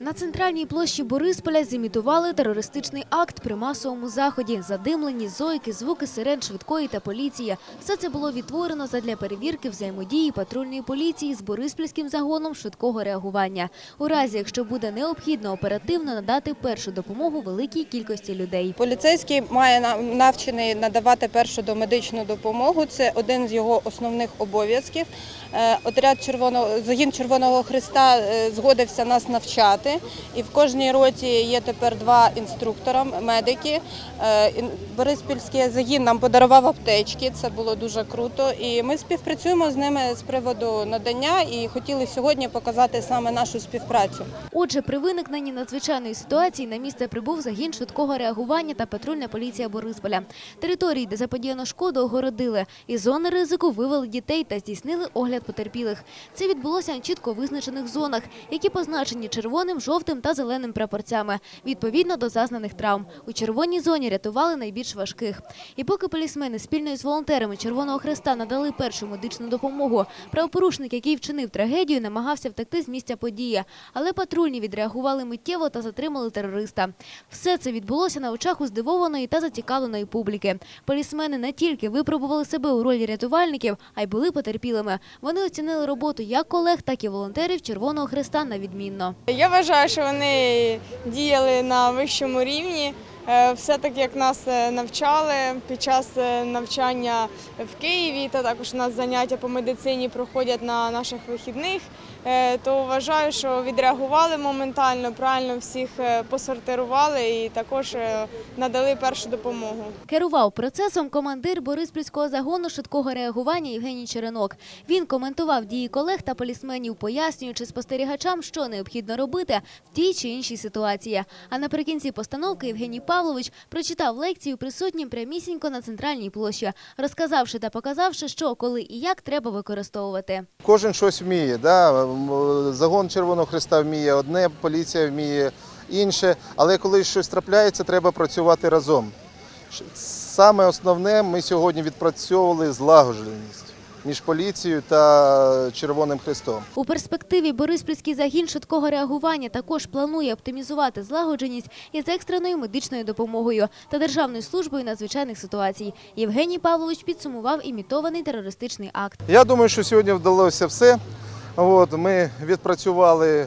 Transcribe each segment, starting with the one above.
На центральній площі Борисполя зімітували терористичний акт при масовому заході. Задимлені, зойки, звуки сирен швидкої та поліції. Все це було відтворено задля перевірки взаємодії патрульної поліції з Бориспільським загоном швидкого реагування. У разі, якщо буде необхідно оперативно надати першу допомогу великій кількості людей. Поліцейський має на- навчений надавати першу домедичну допомогу. Це один з його основних обов'язків. Е, Отряд червоного загін Червоного Христа е, згодився нас навчати. І в кожній роті є тепер два інструктора, медики. Е, Бориспільський загін нам подарував аптечки. Це було дуже круто. І ми співпрацюємо з ними з приводу надання і хотіли сьогодні показати саме нашу співпрацю. Отже, при виникненні надзвичайної ситуації на місце прибув загін швидкого реагування та патрульна поліція Борисполя. Території, де заподіяно шкоду, огородили. Із зони ризику вивели дітей та здійснили огляд потерпілих. Це відбулося на чітко визначених зонах, які позначені червоним, жовтим та зеленим прапорцями, відповідно до зазнаних травм. У червоній зоні рятували найбільш важких. І поки полісмени спільно з волонтерами Червоного Хреста надали першу медичну допомогу, правопорушник, який вчинив трагедію, намагався втекти з місця події. Але патрульні відреагували миттєво та затримали терориста. Все це відбулося на очах у здивованої та зацікавленої публіки. Полісмени не тільки випробували себе у ролі рятувальників, а й були потерпілими. Вони оцінили роботу як колег, так і волонтерів Червоного Хреста на відмінно. Я вважаю, що вони діяли на вищому рівні. Е, Все так, як нас е, навчали під час е, навчання в Києві, та також у нас заняття по медицині проходять на наших вихідних. То вважаю, що відреагували моментально, правильно всіх посортирували і також надали першу допомогу. Керував процесом командир Бориспільського загону швидкого реагування Євгеній Черенок. Він коментував дії колег та полісменів, пояснюючи спостерігачам, що необхідно робити в тій чи іншій ситуації. А наприкінці постановки Євгеній Павлович прочитав лекцію присутнім прямісінько на центральній площі, розказавши та показавши, що, коли і як треба використовувати. Кожен щось вміє. Да? Загон Червоного Христа вміє одне, поліція вміє інше. Але коли щось трапляється, треба працювати разом. Саме основне ми сьогодні відпрацьовували злагодженість між поліцією та Червоним Христом. У перспективі Бориспільський загін швидкого реагування також планує оптимізувати злагодженість із екстреною медичною допомогою та Державною службою надзвичайних ситуацій. Євгеній Павлович підсумував імітований терористичний акт. Я думаю, що сьогодні вдалося все. От, ми відпрацювали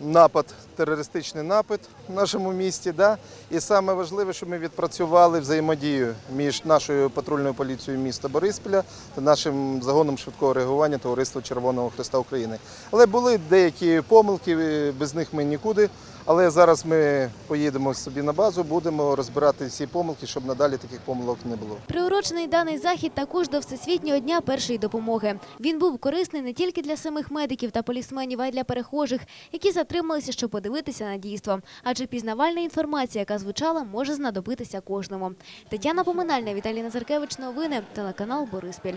напад, терористичний напад в нашому місті. Да? І саме важливе, що ми відпрацювали взаємодію між нашою патрульною поліцією міста Борисполя та нашим загоном швидкого реагування Товариства Червоного Христа України. Але були деякі помилки, без них ми нікуди. Але зараз ми поїдемо собі на базу, будемо розбирати всі помилки, щоб надалі таких помилок не було. Приурочений даний захід також до Всесвітнього дня першої допомоги. Він був корисний не тільки для самих медиків та полісменів, а й для перехожих, які затрималися, щоб подивитися на дійство. Адже пізнавальна інформація, яка звучала, може знадобитися кожному. Тетяна Поминальна, Віталій Назаркевич. Новини, телеканал Бориспіль.